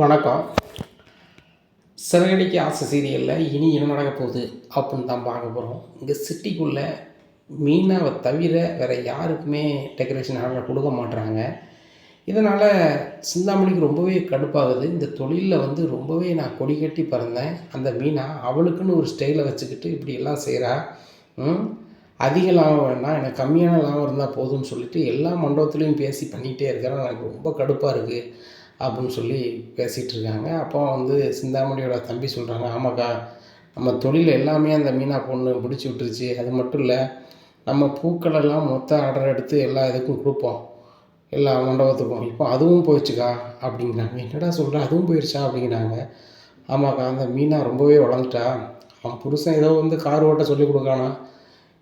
வணக்கம். சிறகடிக்கு ஆசை சீரியலில் இனி என்ன நடக்க போகுது அப்படின்னு தான் பார்க்க போகிறோம் இங்கே சிட்டிக்குள்ளே மீனாவை தவிர வேறு யாருக்குமே டெக்கரேஷன் ஆர்டர் கொடுக்க மாட்டுறாங்க இதனால் சிந்தாமணிக்கு ரொம்பவே கடுப்பாகுது. இந்த தொழிலில் வந்து ரொம்பவே நான் கொடி கட்டி பறந்தேன். அந்த மீனா அவளுக்குன்னு ஒரு ஸ்டைலை வச்சுக்கிட்டு இப்படி எல்லாம் செய்கிறா அதிக லாபம் வேணாம். எனக்கு கம்மியான லாபம் இருந்தால் போதும்னு சொல்லிட்டு எல்லா மண்டபத்துலேயும் பேசி பண்ணிகிட்டே இருக்கிறேன் எனக்கு ரொம்ப கடுப்பாக இருக்குது அப்படின்னு சொல்லி பேசிகிட்டு இருக்காங்க அப்போ வந்து சிந்தாமணியோட தம்பி சொல்கிறாங்க ஆமாக்கா நம்ம தொழில் எல்லாமே அந்த மீனா பொண்ணு பிடிச்சி விட்டுருச்சு. அது மட்டும் இல்லை நம்ம பூக்களெல்லாம் மொத்த ஆர்டர் எடுத்து எல்லா இதுக்கும் கொடுப்போம். எல்லா மண்டபத்துக்கும். இப்போ அதுவும் போயிடுச்சுக்கா அப்படிங்கிறாங்க. என்னடா சொல்கிறேன் அதுவும் போயிடுச்சா அப்படிங்கிறாங்க. ஆமாக்கா அந்த மீனா ரொம்பவே வளர்ந்துட்டா. அவன் புருஷன் ஏதோ வந்து கார் ஓட்ட சொல்லி கொடுக்கானா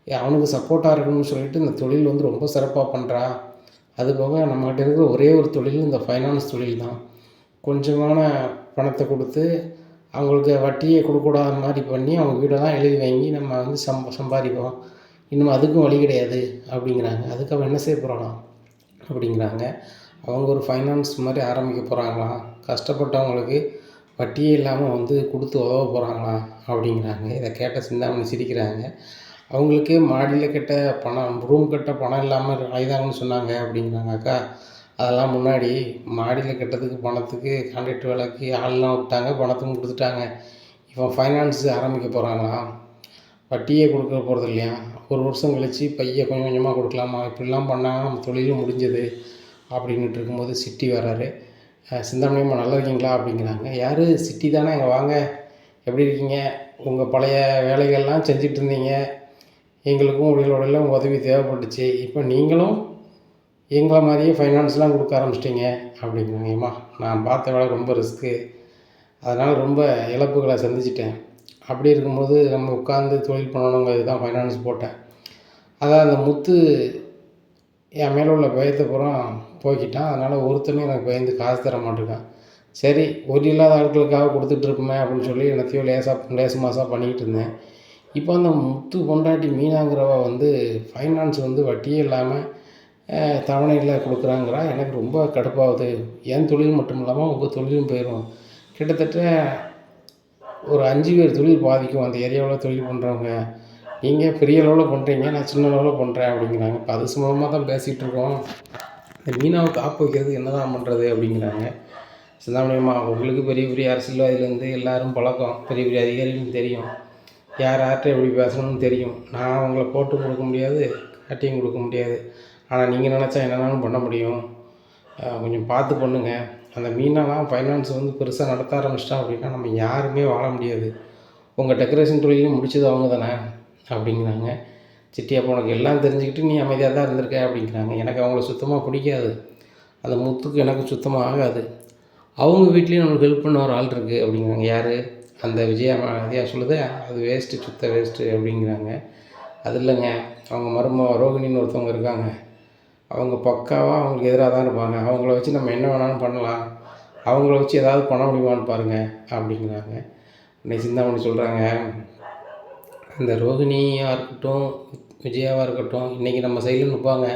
அவனுக்கு சப்போர்ட்டாக இருக்கணும்னு சொல்லிட்டு இந்த தொழில் வந்து ரொம்ப சிறப்பாக பண்ணுறா அது போக நம்மகிட்ட இருக்கிற ஒரே ஒரு தொழில் இந்த ஃபைனான்ஸ் தொழில் தான். கொஞ்சமான பணத்தை கொடுத்து அவங்களுக்கு வட்டியை கொடுக்கூடாத மாதிரி பண்ணி அவங்க வீடெல்லாம் எழுதி வாங்கி நம்ம வந்து சம் சம்பாதிப்போம். இன்னும் அதுக்கும் வழி கிடையாது அப்படிங்கிறாங்க. அதுக்கு அவன் என்ன செய்ய போகிறானா அப்படிங்கிறாங்க. அவங்க ஒரு ஃபைனான்ஸ் மாதிரி ஆரம்பிக்க போகிறாங்களாம் கஷ்டப்பட்டவங்களுக்கு வட்டியே இல்லாமல் வந்து கொடுத்து உதவ போகிறாங்களா அப்படிங்கிறாங்க. இதை கேட்ட சிந்தாமணி சிரிக்கிறாங்க. அவங்களுக்கு மாடியில் கட்ட பணம் ரூம் கட்ட பணம் இல்லாமல் ஆயிதாங்கன்னு சொன்னாங்க அப்படிங்கிறாங்க அக்கா அதெல்லாம் முன்னாடி மாடியில் கட்டுறதுக்கு பணத்துக்கு கான்ட்ராக்ட் வேலைக்கு ஆள்லாம் விட்டாங்க பணத்தும் கொடுத்துட்டாங்க. இப்போ ஃபைனான்ஸ் ஆரம்பிக்க போகிறாங்களாம் வட்டியே கொடுக்க போகிறது இல்லையா? ஒரு வருஷம் கழித்து பைய கொஞ்சம் கொஞ்சமாக கொடுக்கலாமா? இப்படிலாம் பண்ணால் நம்ம தொழிலும் முடிஞ்சது அப்படின்ட்டு இருக்கும்போது சிட்டி வர்றாரு. சிந்தாமணியம்மா நல்லா இருக்கீங்களா? அப்படிங்கிறாங்க. யார்? சிட்டி தானே? இங்கே வாங்க. எப்படி இருக்கீங்க? உங்கள் பழைய வேலைகள்லாம் செஞ்சுட்டு இருந்தீங்க. எங்களுக்கும் உடலோடல உதவி தேவைப்பட்டுச்சு. இப்போ நீங்களும் எங்களை மாதிரியே ஃபைனான்ஸ்லாம் கொடுக்க ஆரம்பிச்சிட்டிங்க. அப்படிங்கிறாங்க ஏம்மா நான் பார்த்த வேலை ரொம்ப ரிஸ்க்கு அதனால் ரொம்ப இழப்புகளை சந்திச்சிட்டேன். அப்படி இருக்கும்போது நம்ம உட்காந்து தொழில் பண்ணணுங்கிறது தான் ஃபைனான்ஸ் போட்டேன். அதான் அந்த முத்து என் மேலே உள்ள பயத்தை பூரா போய்க்கிட்டான் அதனால் ஒருத்தனும் எனக்கு பயந்து காசு தர மாட்டேங்கான் சரி ஒரு இல்லாத ஆட்களுக்காக கொடுத்துட்ருப்போமே அப்படின்னு சொல்லி என்னத்தையும் லேசாக லேசு மாசாக பண்ணிக்கிட்டு இருந்தேன். இப்போ அந்த முத்து பொண்டாட்டி மீனாங்கிறவ வந்து ஃபைனான்ஸ் வந்து வட்டியே இல்லாமல் தவணையில் கொடுக்குறாங்கிறா. எனக்கு ரொம்ப கடுப்பாகுது. என் தொழில் மட்டும் இல்லாமல் உங்கள் தொழிலும் போயிடும் கிட்டத்தட்ட ஒரு அஞ்சு பேர் தொழில் பாதிக்கும். அந்த ஏரியாவில் தொழில் பண்ணுறவங்க நீங்கள் பெரிய அளவில் பண்ணுறீங்க நான் சின்ன அளவில் பண்ணுறேன் அப்படிங்கிறாங்க. இப்போ அது சம்பந்தமாக தான் பேசிகிட்டு இருக்கோம். இந்த மீனாவை காப்பு வைக்கிறது என்ன தான் பண்ணுறது அப்படிங்கிறாங்க. சிந்தாமணியம்மா உங்களுக்கு பெரிய பெரிய அரசியல்வாதியிலேருந்து எல்லோரும் பழக்கம். பெரிய பெரிய அதிகாரிகளும் தெரியும். யார் யார்கிட்ட எப்படி பேசணும்னு தெரியும். நான் அவங்கள போட்டு கொடுக்க முடியாது காட்டியும் கொடுக்க முடியாது. ஆனால் நீங்கள் நினச்சா என்னென்னாலும் பண்ண முடியும். கொஞ்சம் பார்த்து பண்ணுங்க. அந்த மீனெல்லாம் ஃபைனான்ஸ் வந்து பெருசாக நடத்த ஆரம்பிச்சிட்டா அப்படின்னா நம்ம யாருமே வாழ முடியாது. உங்கள் டெக்கரேஷன் தொழிலையும் முடிச்சது அவங்க தானே அப்படிங்கிறாங்க. சிட்டி அப்போ உனக்கு எல்லாம் தெரிஞ்சுக்கிட்டு நீ அமைதியாக தான் இருந்திருக்க அப்படிங்கிறாங்க. எனக்கு அவங்கள சுத்தமாக பிடிக்காது. அந்த முத்துக்கு எனக்கு சுத்தமாக ஆகாது. அவங்க வீட்லேயும் நம்மளுக்கு ஹெல்ப் பண்ண ஒரு ஆள் இருக்குது அப்படிங்கிறாங்க. யார்? அந்த விஜயா விஜயா சொல்லுது அது வேஸ்ட்டு சுத்த வேஸ்ட்டு அப்படிங்கிறாங்க. அது இல்லைங்க அவங்க மருமக ரோகிணின்னு ஒருத்தவங்க இருக்காங்க. அவங்க பக்காவாக அவங்களுக்கு எதிராக தான் இருப்பாங்க. அவங்கள வச்சு நம்ம என்ன வேணாலும் பண்ணலாம். அவங்கள வச்சு ஏதாவது பண்ண முடியுமான்னு பாருங்கள் அப்படிங்கிறாங்க. இன்னைக்கு சிந்தாமணி சொல்கிறாங்க அந்த ரோகிணியாக இருக்கட்டும் விஜயாவாக இருக்கட்டும் இன்றைக்கி நம்ம சைடில் நிற்பாங்க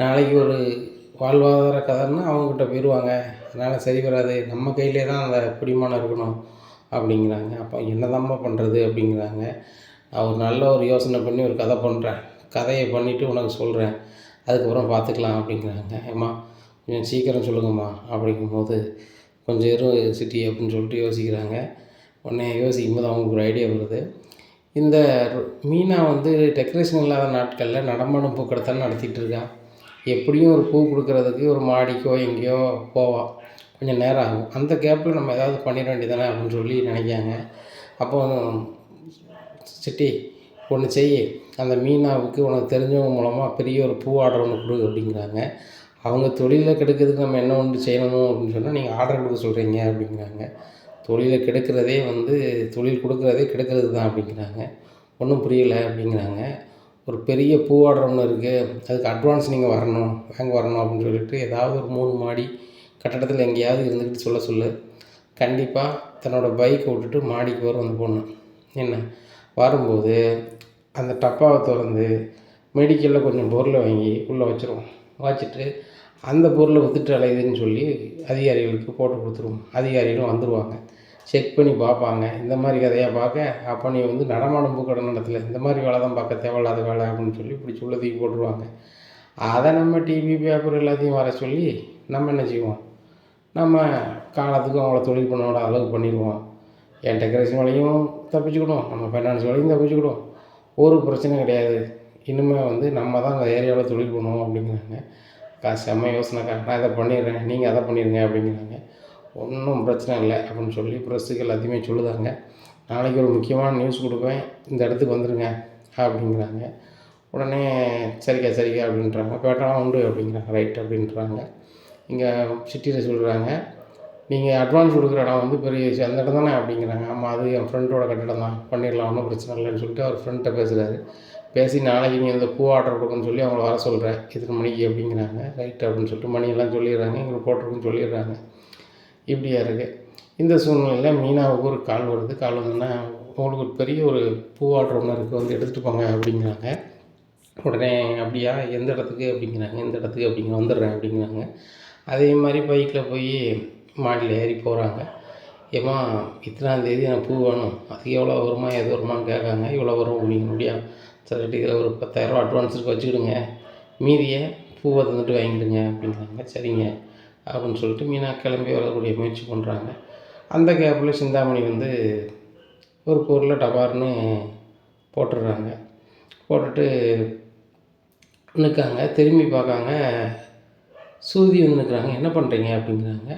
நாளைக்கு ஒரு வாழ்வாதார கதைன்னா அவங்ககிட்ட போயிடுவாங்க அதனால் சரி வராது. நம்ம கையிலே தான் அந்த பிடிமானம் இருக்கணும். அப்படிங்கிறாங்க. அப்போ என்னதாம்மா பண்ணுறது அப்படிங்கிறாங்க. நான் ஒரு நல்ல ஒரு யோசனை பண்ணி ஒரு கதை பண்ணுறேன் கதையை பண்ணிவிட்டு உனக்கு சொல்கிறேன் அதுக்கப்புறம் பார்த்துக்கலாம் அப்படிங்கிறாங்க. ஏம்மா கொஞ்சம் சீக்கிரம் சொல்லுங்கம்மா அப்படிங்கும்போது கொஞ்சம் இரு சிட்டி அப்படின்னு சொல்லிட்டு யோசிக்கிறாங்க. உடனே யோசிக்கும் போது அவங்களுக்கு ஒரு ஐடியா வருது. இந்த மீனா வந்து டெக்கரேஷன் இல்லாத நாட்களில் நடமாடும் பூக்கடத்தான் நடத்திட்டு இருக்கா. எப்படியும் ஒரு பூ கொடுக்கறதுக்கு ஒரு மாடிக்கோ எங்கேயோ போவா. கொஞ்சம் நேரம் ஆகும் அந்த கேப்பில் நம்ம ஏதாவது பண்ணிட வேண்டியதானே அப்படின்னு சொல்லி நினைக்காங்க அப்போ சிட்டி ஒன்று செய். அந்த மீனாவுக்கு உனக்கு தெரிஞ்சவங்க மூலமாக பெரிய ஒரு பூ ஆர்டர் ஒன்று கொடு அப்படிங்கிறாங்க. அவங்க தொழிலில் கெடுக்கிறதுக்கு நம்ம என்ன ஒன்று செய்யணும் அப்படின்னு சொன்னால் நீங்கள் ஆர்டர் கொடுக்க சொல்கிறீங்க அப்படிங்கிறாங்க. தொழிலை கெடுக்கிறதே வந்து தொழில் கொடுக்குறதே கெடுக்கிறது தான் அப்படிங்கிறாங்க. ஒன்றும் புரியலை அப்படிங்கிறாங்க. ஒரு பெரிய பூ ஆர்டர் ஒன்று இருக்குது அதுக்கு அட்வான்ஸ் நீங்கள் வரணும் வாங்க வரணும் அப்படின்னு சொல்லிட்டு ஏதாவது ஒரு மூணு மாடி கட்டடத்தில் எங்கேயாவது இருந்துக்கிட்டு சொல்ல சொல்லு. கண்டிப்பாக தன்னோட பைக்கை விட்டுட்டு மாடிக்கு வரும் அந்த பொண்ணு என்ன? வரும்போது அந்த டப்பாவை திறந்து மெடிக்கலில் கொஞ்சம் பொருளை வாங்கி உள்ளே வச்சுருவோம். வச்சுட்டு அந்த பொருளை வித்துட்டு அலையுதுன்னு சொல்லி அதிகாரிகளுக்கு போட்டு கொடுத்துருவோம். அதிகாரிகளும் வந்துடுவாங்க செக் பண்ணி பார்ப்பாங்க. இந்த மாதிரி கதையாக பார்க்க. அப்போ நீ வந்து நடமாடும் பூக்கடை நடத்தல. இந்த மாதிரி வேலை தான் பார்க்க. தேவையில்லாத வேலை அப்படின்னு சொல்லி பிடிச்சி உள்ள தூக்கி போட்டுருவாங்க. அதை நம்ம டிவி பேப்பர் எல்லாத்தையும் வர சொல்லி நம்ம என்ன செய்வோம்? நம்ம காலத்துக்கும் அவங்கள தொழில் பண்ண விட அளவுக்கு பண்ணிடுவோம். என் டெக்கரேஷன் வேலையும் தப்பிச்சுக்கிடுவோம். நம்ம ஃபைனான்ஸ் வேலையும் தப்பிச்சுக்கிடுவோம். ஒரு பிரச்சனையும் கிடையாது. இனிமேல் வந்து நம்ம தான் அந்த ஏரியாவில் தொழில் பண்ணுவோம் அப்படிங்கிறாங்க. காசு செம்ம யோசனைக்கா நான் இதை பண்ணிடுறேன். நீங்கள் அதை பண்ணிடுங்க அப்படிங்கிறாங்க. ஒன்றும் பிரச்சனை இல்லை அப்படின்னு சொல்லி ப்ரெஸ்ஸுக்கு எல்லாத்தையுமே சொல்லுதாங்க. நாளைக்கு ஒரு முக்கியமான நியூஸ் கொடுப்பேன். இந்த இடத்துக்கு வந்துடுங்க அப்படிங்கிறாங்க. உடனே சரிக்கா சரிக்கா அப்படின்றாங்க. பேட்டெல்லாம் உண்டு அப்படிங்கிறாங்க. ரைட் அப்படின்றாங்க. இங்கே சிட்டியில் சொல்கிறாங்க நீங்கள் அட்வான்ஸ் கொடுக்குற இடம் வந்து பெரிய விஷயம். அந்த இடம் தானே அப்படிங்கிறாங்க. ஆமாம் அது என் ஃப்ரெண்டோட கட்டிடம் தான். பண்ணிடலாம் ஒன்றும் பிரச்சனை இல்லைன்னு சொல்லிட்டு அவர் ஃப்ரெண்ட்டை பேசுகிறாரு பேசி நாளைக்கு நீங்கள் இந்த பூ ஆர்டர் கொடுக்கணும்னு சொல்லி அவங்கள வர சொல்கிறேன் இத்தனை மணிக்கு அப்படிங்கிறாங்க. ரைட் அப்படின்னு சொல்லிட்டு மணியெல்லாம் சொல்லிடுறாங்க. எங்களுக்கு போட்டிருக்குன்னு சொல்லிடுறாங்க. இப்படியா இருக்குது இந்த சூழ்நிலையில் மீனாவுக்கு ஒரு கால் வருது. கால் வந்தோன்னா உங்களுக்கு ஒரு பெரிய ஒரு பூ ஆர்டர் ஒன்று இருக்குது வந்து எடுத்துகிட்டு போங்க அப்படிங்கிறாங்க. உடனே அப்படியா? எந்த இடத்துக்கு? அப்படிங்கிறாங்க. எந்த இடத்துக்கு? அப்படிங்க வந்துடுறேன் அப்படிங்கிறாங்க. அதே மாதிரி பைக்கில் போய் மாடியில் ஏறி போகிறாங்க ஏம்மா இத்தனாந்தேதி எனக்கு பூ வேணும். அதுக்கு எவ்வளோ வருமா எது வருமான்னு கேட்காங்க இவ்வளோ வரும் நீங்கள் முடியா சரி இதில் ஒரு பத்தாயிரரூவா அட்வான்ஸுக்கு வச்சுக்கிடுங்க. மீதியை பூவை தந்துட்டு வாங்கிடுங்க அப்படிங்கிறாங்க. சரிங்க அப்படின்னு சொல்லிட்டு மீனா கிளம்பி வரக்கூடிய முயற்சி பண்ணுறாங்க அந்த கேப்பில் சிந்தாமணி வந்து ஒரு பொருளை டபார்னு போட்டுடுறாங்க. போட்டுட்டு நிற்காங்க. திரும்பி பார்க்காங்க சூதி வந்துருக்குறாங்க. என்ன பண்ணுறீங்க அப்படிங்கிறாங்க.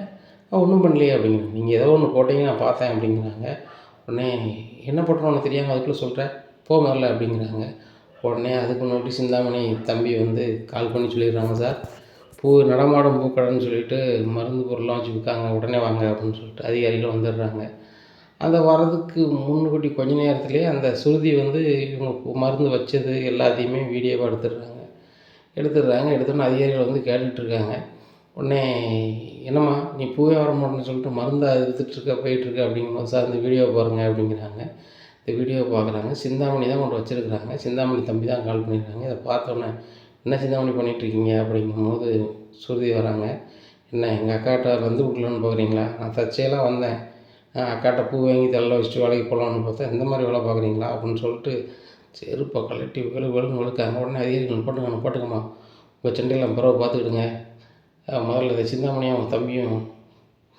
ஒன்றும் பண்ணலையே அப்படிங்கிறாங்க. நீங்கள் ஏதோ ஒன்று போட்டீங்க நான் பார்த்தேன் அப்படிங்கிறாங்க. உடனே என்ன போட்டோன்னு தெரியாமல் அதுக்குள்ளே சொல்கிறேன் போ முதல்ல அப்படிங்கிறாங்க. உடனே அதுக்கு முன்னாடி சிந்தாமணி தம்பி வந்து கால் பண்ணி சொல்லிடுறாங்க சார் பூ நடமாடும் பூக்கடைன்னு சொல்லிட்டு மருந்து பொருள்லாம் வச்சு விற்காங்க. உடனே வாங்க அப்படின்னு சொல்லிட்டு அதிகாரிகள் வந்துடுறாங்க. அந்த வரதுக்கு முன்னுக்கூட்டி கொஞ்ச நேரத்துலேயே அந்த சுருதி வந்து இவங்க மருந்து வச்சது எல்லாத்தையுமே வீடியோவாக எடுத்துடுறாங்க. எடுத்துடுறாங்க. எடுத்தோன்னே அதிகாரிகள் வந்து கேட்டுட்ருக்காங்க. உடனே என்னம்மா நீ பூவே வர மாட்டேன்னு சொல்லிட்டு மருந்தை எடுத்துகிட்ருக்க போயிட்டுருக்க அப்படிங்கும்போது சார் இந்த வீடியோ பாருங்கள் அப்படிங்கிறாங்க. இந்த வீடியோ பார்க்குறாங்க சிந்தாமணி தான் கொண்டு வச்சுருக்குறாங்க. சிந்தாமணி தம்பி தான் கால் பண்ணியிருக்காங்க இதை பார்த்தோன்னே என்ன சிந்தாமணி பண்ணிகிட்ருக்கீங்க அப்படிங்கும்போது சுருதி வராங்க. என்ன எங்கள் அக்காட்ட வந்து விட்லன்னு பார்க்குறீங்களா நான் தச்சையெல்லாம் வந்தேன். அக்காட்ட பூ வாங்கி தள்ள வச்சுட்டு வேலைக்கு போகலான்னு பார்த்தா இந்த மாதிரி வேலை பார்க்குறீங்களா அப்படின்னு சொல்லிட்டு சரிப்பா கலட்டி வேலை வெளுன்னு வெளுக்காங்க உடனே அதிகாரிகள் போட்டுங்க போட்டுக்கம்மா. உங்கள் சண்டையில் பிறவை பார்த்துக்கிடுங்க. முதல்ல இந்த சிந்தாமணியும் அவன் தம்பியும்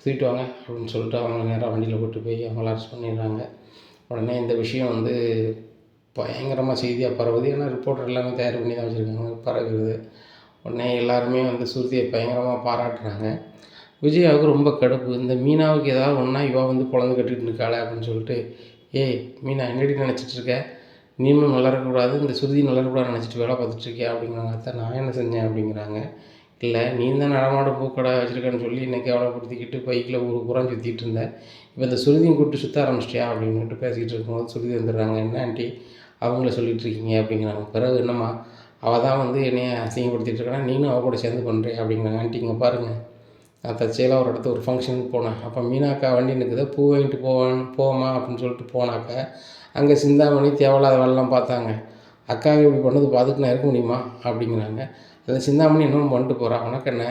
தூக்கிட்டு வாங்க அப்படின்னு சொல்லிட்டு அவங்க நேராக வண்டியில் போட்டு போய் அவங்கள அரெஸ்ட் பண்ணிடுறாங்க. உடனே இந்த விஷயம் வந்து பயங்கரமாக செய்தியாக பரவுது. ஏன்னா ரிப்போர்ட்டர் எல்லாமே தயார் பண்ணி தான் வச்சுருக்காங்க பரவுது உடனே எல்லாருமே வந்து சுருதியை பயங்கரமாக பாராட்டுறாங்க. விஜயாவுக்கு ரொம்ப கடுப்பு. இந்த மீனாவுக்கு ஏதாவது ஒன்றா இவா வந்து குழந்தை கட்டிகிட்டு இருக்காளே அப்படின்னு சொல்லிட்டு ஏய் மீனா என்னடி நினச்சிட்டு நீமும் நீனும் இந்த சுருதி நல்லா நினச்சிட்டு வேலை பார்த்துட்ருக்கியா அப்படிங்கிறாங்க அத்தை நான் என்ன செஞ்சேன் அப்படிங்கிறாங்க. இல்லை நீ தான் நடமாட பூக்கடை வச்சுருக்கேன்னு சொல்லி என்னை அவலப்படுத்திக்கிட்டு பைக்கில் ஊர் பூரா சுற்றிட்டு இருந்தேன். இப்போ இந்த சுருதியும் கூப்பிட்டு சுற்ற ஆரம்பிச்சிட்டியா அப்படின்ட்டு பேசிக்கிட்டு இருக்கும்போது சுருதி வந்துடுறாங்க. என்ன ஆண்டி அவங்கள சொல்லிட்டு இருக்கீங்க அப்படிங்கிறாங்க. பிறகு என்னம்மா அவள் தான் வந்து என்னைய அசிங்கப்படுத்திட்டு இருக்கா நீனும் அவள் கூட சேர்ந்து பண்ணுறேன் அப்படிங்கிறாங்க. ஆண்டி இங்கே பாருங்கள் நான் தற்செயலாக ஒரு இடத்து ஒரு ஃபங்க்ஷனுக்கு போனேன். அப்போ மீனாக்கா வண்டி நிற்குது பூ வாங்கிட்டு போவேன் போவோமா அப்படின்னு சொல்லிட்டு போனாக்க அங்கே சிந்தாமணி தேவையில்லாத வேலைலாம் பார்த்தாங்க. அக்காவை இப்படி பண்ணது பார்த்துட்டு நான் இருக்க முடியுமா? அப்படிங்கிறாங்க. அதில் சிந்தாமணி இன்னொன்று பண்ணிட்டு போகிறா உனக்கு என்ன?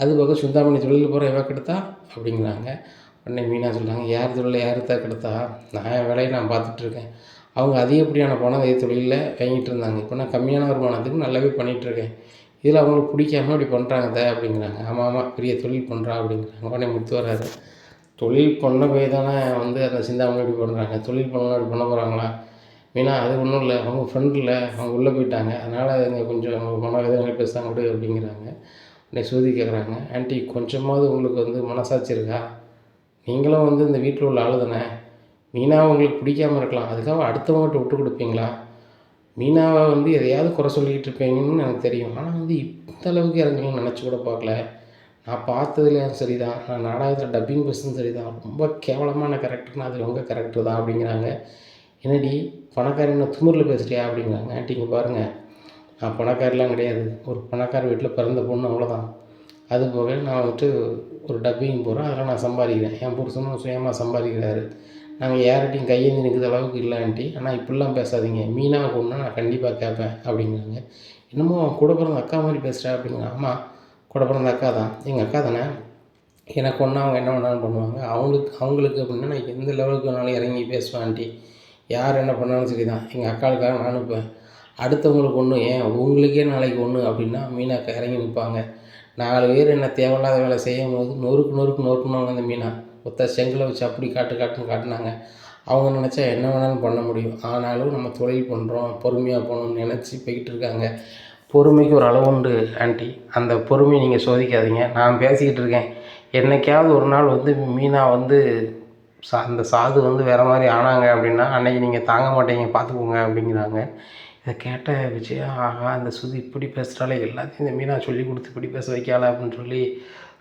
அது பக்கம் சிந்தாமணி தொழில் போகிற எவ்வளோ கெடுத்தா? அப்படிங்கிறாங்க. உடனே மீனா சொல்கிறாங்க யார் தொழிலில் யார் தான் கெடுத்தா? நான் என் வேலையை நான் பார்த்துட்ருக்கேன் அவங்க அதிகப்படியான பணம் அதே தொழிலில் வாங்கிட்டு இருந்தாங்க. இப்போ நான் கம்மியான வருமானத்துக்கு நல்லாவே பண்ணிகிட்ருக்கேன் இதில் அவங்களுக்கு பிடிக்காம இப்படி பண்ணுறாங்க தே அப்படிங்கிறாங்க. ஆமாம் ஆமாம் பெரிய தொழில் பண்ணுறா அப்படிங்கிறாங்க. உடனே முத்து வராது தொழில் பண்ண போய் தானே வந்து அந்த சிந்தாமல் இப்படி பண்ணுறாங்க தொழில் பண்ணலாம் இப்படி பண்ண போகிறாங்களா மீனா அது ஒன்றும் இல்லை. அவங்க ஃப்ரெண்டில் அவங்க உள்ளே போயிட்டாங்க. அதனால் இங்கே கொஞ்சம் மனவேதனை பேசுகிறாங்க கூட அப்படிங்கிறாங்க. உடனே சூதி கேட்குறாங்க ஆண்டி கொஞ்சமாவது உங்களுக்கு வந்து மனசாட்சி இருக்கா? நீங்களும் வந்து இந்த வீட்டில் உள்ள ஆளு தானே? மீனாவை உங்களுக்கு பிடிக்காம இருக்கலாம். அதுக்காக அடுத்தவங்ககிட்ட விட்டு கொடுப்பீங்களா? மீனாவை வந்து எதையாவது குறை சொல்லிக்கிட்டு இருப்பீங்கன்னு எனக்கு தெரியும். ஆனால் வந்து இந்த அளவுக்கு இறங்குவீங்கன்னு நினச்சி கூட பார்க்கல. நான் பார்த்ததுலேயும் சரி தான் நான் நாடகத்தில் டப்பிங் பேசுனதும் சரி தான் ரொம்ப கேவலமான கேரக்டர்னா அது உங்கள் கேரக்டர் தான் அப்படிங்கிறாங்க. என்னடி பணக்காரன் திமிரில் பேசுகிறியா அப்படிங்கிறாங்க. ஆண்டி இங்கே பாருங்கள் நான் பணக்காரெலாம் கிடையாது. ஒரு பணக்கார வீட்டில் பிறந்த பொண்ணு அவ்வளோதான் அது போக நான் வந்துட்டு ஒரு டப்பிங் போகிறேன் அதெல்லாம் நான் சம்பாதிக்கிறேன். என் புருஷனும் சுயமாக சம்பாதிக்கிறாரு. நாங்கள் யார்கிட்டையும் கையேந்தி நிற்கிற அளவுக்கு இல்லை ஆண்டி. ஆனால் இப்படிலாம் பேசாதீங்க. மீனாக போகணுன்னா நான் கண்டிப்பாக கேட்பேன் அப்படிங்கிறாங்க. என்னமோ அவன் கூட பிறந்த அக்கா மாதிரி பேசுகிறேன் அப்படிங்கிறான். ஆமாம் கூட பிறந்த அக்கா தான். எங்கள் அக்கா தானே? எனக்கு ஒன்று அவங்க என்ன வேணாலும் பண்ணுவாங்க. அவங்களுக்கு அவங்களுக்கு அப்படின்னா நான் எந்த லெவலுக்கு வேணாலும் இறங்கி பேசுவேன் ஆண்டி. யார் என்ன பண்ணாலும் சரி தான் எங்கள் அக்காளுக்காக நானும் இப்போ அடுத்தவங்களுக்கு ஒன்று ஏன் உங்களுக்கே நாளைக்கு ஒன்று அப்படின்னா மீனாக்கா இறங்கி நிற்பாங்க நாலு பேர் என்ன தேவையில்லாத வேலை செய்யும் போது நொறுக்கு நொறுக்கு நொறுக்குனாங்க அந்த மீனா ஒத்த செங்கலை வச்சு அப்படி காட்டு காட்டுன்னு காட்டினாங்க. அவங்க நினச்சா என்ன வேணாலும் பண்ண முடியும். ஆனாலும் நம்ம தொழில் பண்ணுறோம் பொறுமையாக போகணும்னு நினச்சி போய்கிட்டு இருக்காங்க. பொறுமைக்கு ஒரு அளவு உண்டு ஆண்டி. அந்த பொறுமையை நீங்கள் சோதிக்காதீங்க. நான் பேசிக்கிட்டு இருக்கேன். என்னைக்காவது ஒரு நாள் வந்து மீனா வந்து சா அந்த சாது வந்து வேறு மாதிரி ஆனாங்க அப்படின்னா அன்னைக்கு நீங்கள் தாங்க மாட்டீங்க பார்த்துக்கோங்க அப்படிங்கிறாங்க. இதை கேட்ட விஜயா ஆஹா இந்த சுதி இப்படி பேசுகிறாலே எல்லாத்தையும் இந்த மீனா சொல்லி கொடுத்து இப்படி பேச வைக்கால அப்படின்னு சொல்லி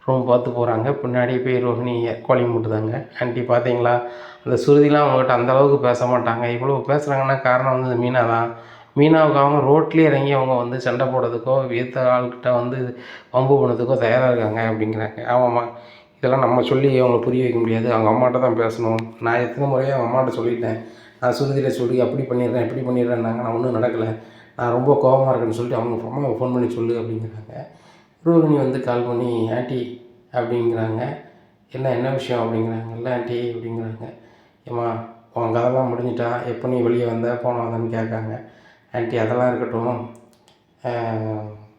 ரொம்ப பார்த்து போகிறாங்க பின்னாடி போய் ரோஹிணி கோழி மூட்டுதாங்க. ஆண்டி பார்த்தீங்களா அந்த சுருதிலாம் அவங்ககிட்ட அந்த அளவுக்கு பேச மாட்டாங்க. இவ்வளோ பேசுகிறாங்கன்னா காரணம் வந்து இந்த மீனா தான் மீனாவுக்கு அவங்க ரோட்லேயே இறங்கி அவங்க வந்து சண்டை போடுறதுக்கோ வீத்த ஆள்கிட்ட வந்து வம்பு பண்ணதுக்கோ தயாராக இருக்காங்க அப்படிங்கிறாங்க. ஆமாம்மா. இதெல்லாம் நம்ம சொல்லி அவங்களை புரிய வைக்க முடியாது. அவங்க அம்மாட்ட தான் பேசணும். நான் எத்தனை முறையாக அவங்க அம்மாட்ட சொல்லிட்டேன். நான் சுருதியில் சொல்லி அப்படி பண்ணிடுறேன் இப்படி பண்ணிடுறேன்னாங்க. நான் ஒன்றும் நடக்கலை. நான் ரொம்ப கோபமாக இருக்கேன்னு சொல்லிட்டு அவங்க அம்மாவை ஃபோன் பண்ணி சொல்லு அப்படிங்கிறாங்க. ரோகிணி வந்து கால் பண்ணி ஆண்டி அப்படிங்கிறாங்க. என்ன என்ன விஷயம்? அப்படிங்கிறாங்க. இல்லை ஆண்டி அப்படிங்கிறாங்க. ஏம்மா உன் கதைலாம் முடிஞ்சிட்டா? எப்போ நீ வெளியே வந்த? போன வந்தேன்னு கேட்காங்க. ஆண்டி அதெல்லாம் இருக்கட்டும்.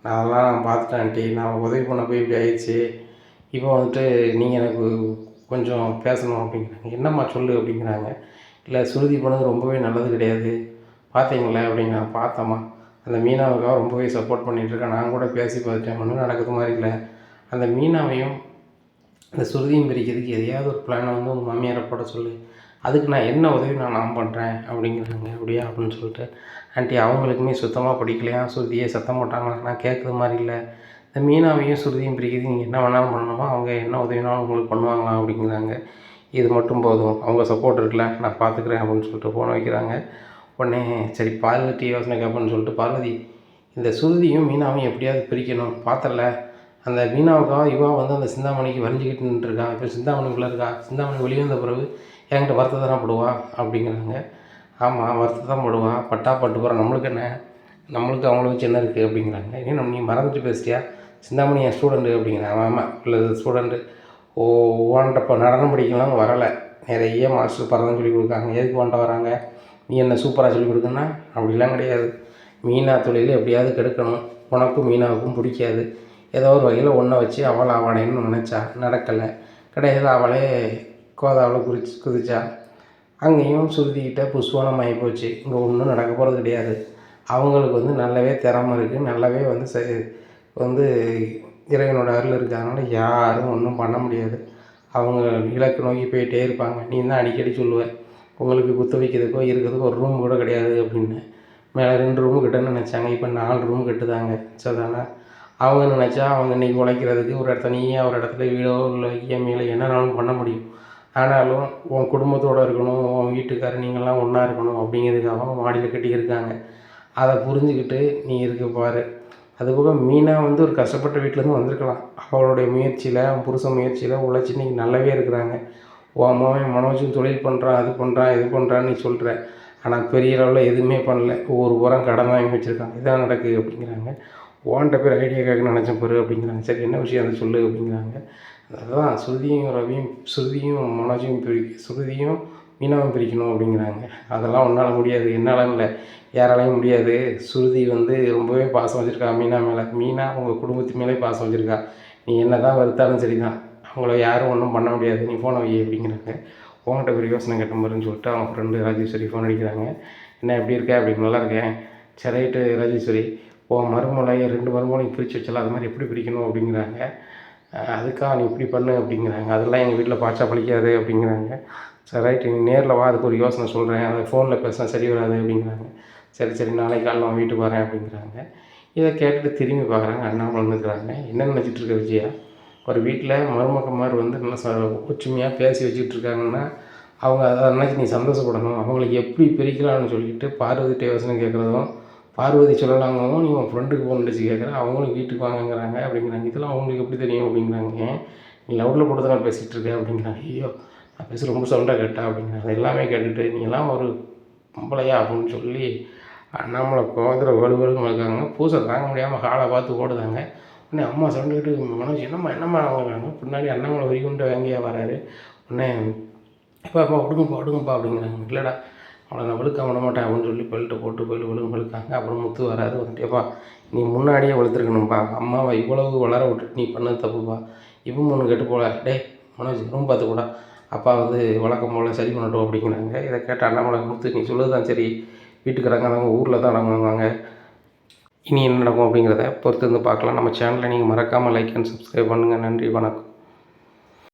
நான் அதெல்லாம் நான் பார்த்துட்டேன் ஆண்டி நான் உதவி பண்ண போய் இப்படி ஆயிடுச்சு. இப்போ வந்துட்டு நீங்கள் எனக்கு கொஞ்சம் பேசணும் அப்படிங்கிறாங்க. என்னம்மா சொல்லு அப்படிங்கிறாங்க. இல்லை சுருதி பண்ணது ரொம்பவே நல்லது கிடையாது. பார்த்தீங்களே அப்படிங்கிறாங்க பார்த்தம்மா. அந்த மீனாவுக்காக ரொம்பவே சப்போர்ட் பண்ணிகிட்ருக்கேன் நான் கூட பேசி பார்த்துட்டேன். ஒன்றும் நடக்குது மாதிரி இல்லை. அந்த மீனாவையும் அந்த சுருதியும் பிரிக்கிறதுக்கு எதையாவது ஒரு பிளானை வந்து உங்கள் மாமியாரை போட சொல்லு. அதுக்கு நான் என்ன உதவி நான் நான் பண்ணுறேன் அப்படிங்கிறாங்க அப்படியா அப்படின்னு சொல்லிட்டு ஆண்டி அவங்களுக்குமே சுத்தமாக பிடிக்கலையா? சுருதியே சத்தம் போட்டாங்களா? நான் கேட்குற மாதிரி இல்லை. இந்த மீனாவையும் சுருதியும் பிரிக்கிறது நீங்கள் என்ன வேணாலும் பண்ணணுமோ? அவங்க என்ன உதவினாலும் உங்களுக்கு பண்ணுவாங்களா அப்படிங்கிறாங்க. இது மட்டும் போதும். அவங்க சப்போர்ட் இருக்குல்ல நான் பார்த்துக்கிறேன் அப்படின்னு சொல்லிட்டு ஃபோன் வைக்கிறாங்க. உடனே சரி பார்வதி யோசனை கேட்பேன்னு சொல்லிட்டு பார்வதி இந்த சுருதியும் மீனாவையும் எப்படியாவது பிரிக்கணும். பார்த்தல அந்த மீனாவுக்காக இவா வந்து அந்த சிந்தாமணிக்கு வரைஞ்சிக்கிட்டு நின்றுருக்கா? இப்போ சிந்தாமணிக்குள்ளே இருக்கா? சிந்தாமணி வெளியே வந்த பிறகு என்கிட்ட வருத்த தானே போடுவான் அப்படிங்கிறாங்க. ஆமாம் வருத்த தான் போடுவான். பட்டா பட்டு போகிற நம்மளுக்கு என்ன? நம்மளுக்கு அவங்களுக்கு என்ன இருக்குது அப்படிங்கிறாங்க. ஏன் நம்ம நீ மறந்துட்டு பேசிட்டியா? சிந்தாமணி என் ஸ்டூடெண்ட்டு அப்படிங்கிறாங்க ஆமாம் இல்லை ஸ்டூடெண்ட்டு ஓ ஓன்ட்ட இப்போ நடனம் படிக்கலாம் வரலை. நிறைய மாஸ்டர் பரதம் சொல்லி கொடுக்காங்க எதுக்கு ஓண்ட வராங்க? நீ என்ன சூப்பராக சொல்லி கொடுக்குன்னா? அப்படிலாம் கிடையாது. மீனா தொழில் எப்படியாவது கெடுக்கணும். உனக்கும் மீனாவுக்கும் பிடிக்காது. ஏதோ ஒரு வகையில் ஒன்றை வச்சு அவள் ஆவானேன்னு நினச்சா. நடக்கலை. கிடையாது அவளே கோதாவில் குறிச்சு குதிச்சா அங்கேயும் சுருதிக்கிட்ட புஷ்வானம் ஆகி போச்சு. இங்கே ஒன்றும் நடக்க போகிறது கிடையாது. அவங்களுக்கு வந்து நல்லாவே திறமை இருக்குது நல்லாவே வந்து ச வந்து இறைவனோட அருள் இருக்கிறதுனால யாரும் ஒன்றும் பண்ண முடியாது. அவங்க இலக்கு நோக்கி போயிட்டே இருப்பாங்க. நீ தான் அடிக்கடி சொல்லுவேன் உங்களுக்கு குத்து வைக்கிறதுக்கோ இருக்கிறதுக்கோ ஒரு ரூம் கூட கிடையாது அப்படின்னு. மேலே ரெண்டு ரூமு கிட்டன்னு நினச்சாங்க. இப்போ நாலு ரூம் கட்டுதாங்க. சரிதானே அவங்க நினச்சா அவங்க இன்றைக்கி உழைக்கிறதுக்கு ஒரு இடத்துல நீயே ஒரு இடத்துல வீடோ இல்லை இஎம்ஐயில் என்னனாலும் பண்ண முடியும். ஆனாலும் உன் குடும்பத்தோடு இருக்கணும் உன் வீட்டுக்காரர் நீங்கள்லாம் ஒன்றா இருக்கணும் அப்படிங்கிறதுக்காக மாடியில் கட்டியிருக்காங்க. அதை புரிஞ்சுக்கிட்டு நீ இருக்க பாரு. அதுபோக மீனா வந்து ஒரு கஷ்டப்பட்ட வீட்டிலேருந்து வந்திருக்கலாம். அவளுடைய முயற்சியில் அவன் புருஷன் முயற்சியில் உழைச்சி இன்னைக்கு நல்லாவே இருக்கிறாங்க. உன் அம்மாவன் மனோஜும் தொழில் பண்ணுறான் அது பண்ணுறான் இது பண்ணுறான்னு நீ சொல்கிற ஆனால் பெரிய அளவில் எதுவுமே பண்ணல. ஒவ்வொரு உரம் கடன் வாங்கி வச்சுருக்காங்க. இதான் நடக்குது அப்படிங்கிறாங்க. ஓன்ட்ட பேர் ஐடியா கேட்க நினச்சேன் பாரு அப்படிங்கிறாங்க. சரி என்ன விஷயம்? அதை சொல்லு அப்படிங்கிறாங்க. அதுதான் ஸ்ருதியும் ரவியும் ஸ்ருதியும் மனோஜையும் பிரி ஸ்ருதியும் மீனாவும் பிரிக்கணும் அப்படிங்கிறாங்க. அதெல்லாம் உன்னால் முடியாது என்னால் இல்லை யாராலையும் முடியாது. ஸ்ருதி வந்து ரொம்பவே பாசம் வச்சுருக்கா மீனா மேலே. மீனா உங்கள் குடும்பத்து மேலே பாசம் வச்சுருக்கா. நீ என்ன தான் வருத்தாலும் சரி தான் அவங்கள யாரும் ஒன்றும் பண்ண முடியாது. நீ ஃபோனை வை அப்படிங்கிறாங்க. உங்கள்கிட்ட ஒரு யோசனை கேட்ட மாதிரின்னு சொல்லிட்டு அவங்க ஃப்ரெண்டு ராஜேஸ்வரி ஃபோன் அடிக்கிறாங்க. என்ன எப்படி இருக்க? அப்படின்னு நல்லா இருக்கேன். சரி ராஜேஸ்வரி. உன் மருமலையை ரெண்டு மருமலையும் பிரித்து வச்சலாம் அது மாதிரி எப்படி பிரிக்கணும் அப்படிங்கிறாங்க. அதுக்கா அதுக்காக நீ இப்படி பண்ணு அப்படிங்கிறாங்க. அதெல்லாம் எங்கள் வீட்டில் பாய்ச்சா பழிக்காது அப்படிங்கிறாங்க. சரி ரைட்டு நீ நேரில் வா அதுக்கு ஒரு யோசனை சொல்கிறேன் அதை ஃபோனில் பேசினா சரி வராது அப்படிங்கிறாங்க. சரி சரி நாளைக்கு காலையில் நான் வீட்டுக்கு வரேன் அப்படிங்கிறாங்க. இதை கேட்டுட்டு திரும்பி பார்க்குறாங்க. அண்ணா வந்துக்கிறாங்க என்ன நினச்சிட்டு இருக்க விஜயா? ஒரு வீட்டில் மருமகமார் வந்து நல்லா ச ஒற்றுமையாக பேசி வச்சுக்கிட்டு இருக்காங்கன்னா அவங்க அதை நினச்சி நீ சந்தோஷப்படணும். அவங்களுக்கு எப்படி பிரிக்கலாம்னு சொல்லிட்டு பார்வதிட்ட யோசனை கேட்குறதும் பார்வதி சொல்லலாங்கிறவங்க நீ உன் ஃப்ரெண்டுக்கு ஃபோன் அடிச்சு கேட்குற அவங்களும் வீட்டுக்கு வாங்கங்கிறாங்க அப்படிங்கிறாங்க. இதெல்லாம் அவங்களுக்கு எப்படி தெரியும்? அப்படிங்கிறாங்க. நீ லவுடில் போட்டு தான் பேசிகிட்டு இருக்க? அப்படிங்கிறாங்க. ஐயோ நான் பேச ரொம்ப சவுண்டாக கேட்டா? அப்படிங்கிறாங்க. எல்லாமே கேட்டுட்டு நீ எல்லாம் ஒரு பொம்பளையா அப்படின்னு சொல்லி அண்ணாமலை கோவத்தில் வலுவலுன்னு இருக்காங்க பூசை தாங்க முடியாமல் காலை பார்த்து ஓடுதாங்க. உடனே அம்மா சவுண்டுக்கிட்டு மனோஜ் என்னம்மா என்னம்மா வாங்குறாங்க பின்னாடி அண்ணாமலை வைகுண்ட வேங்கையா வராரு. உடனே எப்பா அப்பா விடுங்கப்பா விடுங்கப்பா அப்படிங்கிறாங்க. இல்லைடா அவனை நான் விழுக்க விட மாட்டேன் அப்படின்னு சொல்லி பெல்ட்டை போட்டு பெல் விழுங்க விழுக்காங்க அப்புறம் முத்து வராது வந்துட்டேப்பா நீ முன்னாடியே வளர்த்துருக்கணும்ப்பா அம்மாவை இவ்வளவு வளர விட்டுட்டு நீ பண்ண தப்புப்பா. இவன் ஒன்று கெட்டு போல. டேய் மனோஜ் ரூம் பார்த்து கூட அப்பா வந்து வழக்கம் போல் சரி பண்ணட்டும் அப்படிங்கிறாங்க. இதை கேட்ட அண்ணாமலை முத்து நீ சொல்லுது தான் சரி. வீட்டுக்காரங்க அவங்க ஊரில் தான் அடங்குவாங்க இனி என்ன நடக்கும் அப்படிங்கிறத பொறுத்து இருந்து பார்க்கலாம். நம்ம சேனலை நீங்கள் மறக்காமல் லைக் அண்ட் சப்ஸ்கிரைப் பண்ணுங்கள் நன்றி வணக்கம்.